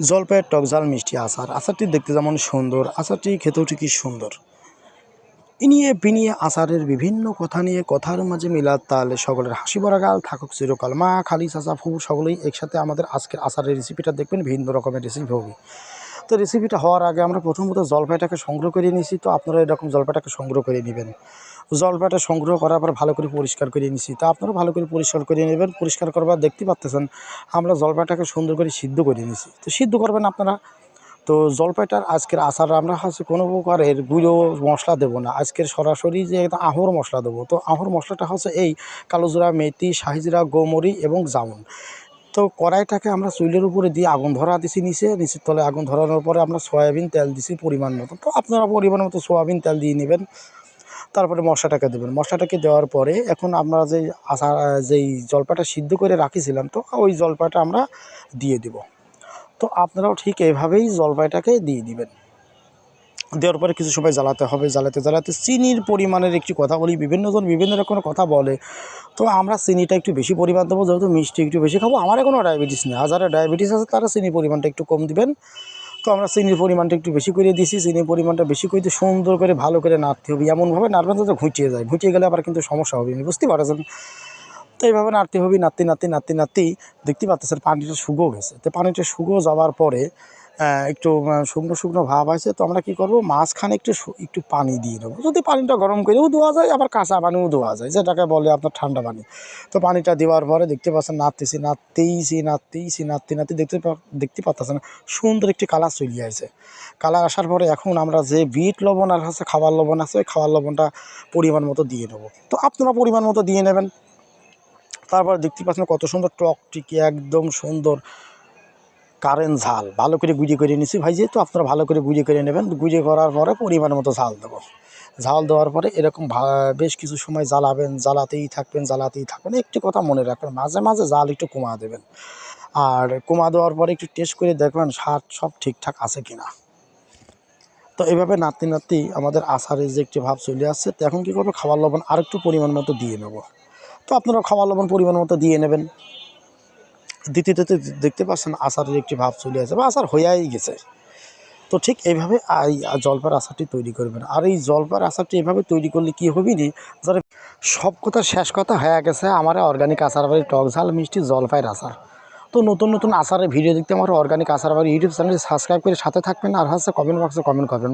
জলপাইয়ের টকঝাল মিষ্টি আচার। আচারটি দেখতে যেমন সুন্দর, আচারটি খেতেও ঠিকই সুন্দর। ইনিয়ে বিনিয়ে আচারের বিভিন্ন কথা নিয়ে কথার মাঝে মিলাদ তালে, সকলের হাসি ভরা গাল থাকুক চিরকাল। মা, খালি, চাচা ফু সকলেই একসাথে আমাদের আজকের আচারের রেসিপিটা দেখবেন, ভিন্ন রকমের রেসিপি হবে। তো রেসিপিটা হওয়ার আগে আমরা প্রথমত জলপাইটাকে সংগ্রহ করে নিয়েছি। তো আপনারা এরকম জলপাইটাকে সংগ্রহ করে নেবেন। জলপাইটা সংগ্রহ করার পর ভালো করে পরিষ্কার করে নিয়েছি। তা আপনারা ভালো করে পরিষ্কার করে নেবেন। পরিষ্কার করবার দেখতে পাচ্তেছেন, আমরা জলপাইটাকে সুন্দর করে সিদ্ধ করে নিয়েছি। তো সিদ্ধ করবেন আপনারা। তো জলপাইটার আজকের আচার আমরা হচ্ছে কোনো প্রকারের গুঁড়ো মশলা দেবো না। আজকের সরাসরি যে একটা আহর মশলা দেবো। তো আহর মশলাটা হচ্ছে এই কালোজিরা মেথি শাহিজিরা গোমরি এবং জামুন। তো কড়াইটাকে আমরা চুলের উপরে দিয়ে আগুন ধরা দিছি নিচে, নিচের তলে আগুন ধরানোর পরে আমরা সয়াবিন তেল দিছি পরিমাণ মতো তো আপনারা পরিমাণ মতো সয়াবিন তেল দিয়ে নেবেন, তারপরে মশলাটাকে দেবেন। মশলাটাকে দেওয়ার পরে এখন আমরা যেই আচার যেই জলপাটা সিদ্ধ করে রাখিছিলাম, তো ওই জলপাটা আমরা দিয়ে দেব। তো আপনারাও ঠিক এইভাবেই জলপাইটাকে দিয়ে দিবেন। দেওয়ার পরে কিছু সময় জ্বালাতে হবে, জ্বালাতে জ্বালাতে চিনির পরিমাণের একটি কথা বলি, বিভিন্নজন বিভিন্ন রকমের কথা বলে। তো আমরা চিনিটা একটু বেশি পরিমাণ দেবো, যেহেতু মিষ্টি একটু বেশি খাব। আমার কোনো ডায়াবেটিস নেই। আর যারা ডায়াবেটিস আছে, তারা চিনির পরিমাণটা একটু কম দিবেন। তো আমরা চিনির পরিমাণটা একটু বেশি করে দিছি, চিনির পরিমাণটা বেশি করে সুন্দর করে ভালো করে নাড়তে হবে। এমনভাবে নাড়বেন যাতে ঘুঁচিয়ে যায়। ঘুঁচিয়ে গেলে আবার কিন্তু সমস্যা হবে। বুঝতে পারছেন? তো এইভাবে নাড়তে হবে, নাড়তে নাড়তে নাড়তে, নাড়তেই দেখতে পাচ্ছেন পানিটা শুকো গেছে। তো পানিটা শুকো যাওয়ার পরে একটু শুকনো শুকনো ভাব আছে, তো আমরা কী করব? মাঝখানে একটু একটু পানি দিয়ে দেবো যদি পানিটা গরম করেও দেওয়া যায়, আবার কাঁচা পানিও দেওয়া যায়, যেটাকে বলে আপনার ঠান্ডা পানি। তো পানিটা দেওয়ার পরে দেখতে পাচ্ছেন নাড়তেছি, নাড়তেইছি নাড়তেইছি, নাড়তে নাড়তে দেখতে দেখতে পাচ্ছেন সুন্দর একটি কালার চলে আসছে কালার আসার পরে এখন আমরা যে বিট লবণ আর হচ্ছে খাবার লবণ আছে, ওই খাবার লবণটা পরিমাণ মতো দিয়ে নেব। তো আপনারা পরিমাণ মতো দিয়ে নেবেন। তারপর দেখতে পাচ্ছেন কত সুন্দর টক টিকি, একদম সুন্দর কারেন্ট ঝাল। ভালো করে গুঁড়ি করে নিছি ভাই, যেহেতু আপনারা ভালো করে গুঁড়ি করে নেবেন, গুঁড়ি করার পরে পরিমাণ মতো ঝাল দেবো। ঝাল দেওয়ার পরে এরকম বেশ কিছু সময় জ্বালাবেন, জ্বালাতেই থাকবেন জ্বালাতেই থাকবেন। একটি কথা মনে রাখবেন, মাঝে মাঝে জাল একটু কমা দেবেন। আর কমা দেওয়ার পরে একটু টেস্ট করে দেখবেন স্বাদ সব ঠিকঠাক আছে কিনা। তো এভাবে নাতি নাতি আমাদের আচারের যে একটি ভাব চলে আসছে, তো এখন কী করব? খাবার লবণ আর একটু পরিমাণ মতো দিয়ে নেব। তো আপনারা খাবার লবণ পরিমাণ মতো দিয়ে নেবেন। দিতে দেখতে পাচ্ছেন আচারের একটি ভাব চলে আসে, বা আচার হইয়াই গেছে। তো ঠিক এইভাবে এই জলপার আচারটি তৈরি করবেন। আর এই জলপার আচারটি এভাবে তৈরি করলে কি হবে নি? যারা সব কথা শেষ কথা হয়ে গেছে, আমার অর্গানিক আচার বাড়ি টক ঝাল, মিষ্টি, জলপাইয়ের আচার তো নতুন নতুন আচারের ভিডিও দেখতে আমার অর্গানিক আচার বাড়ি ইউটিউব চ্যানেল সাবস্ক্রাইব করে সাথে থাকবেন, আর হচ্ছে কমেন্ট বক্সে কমেন্ট করবেন।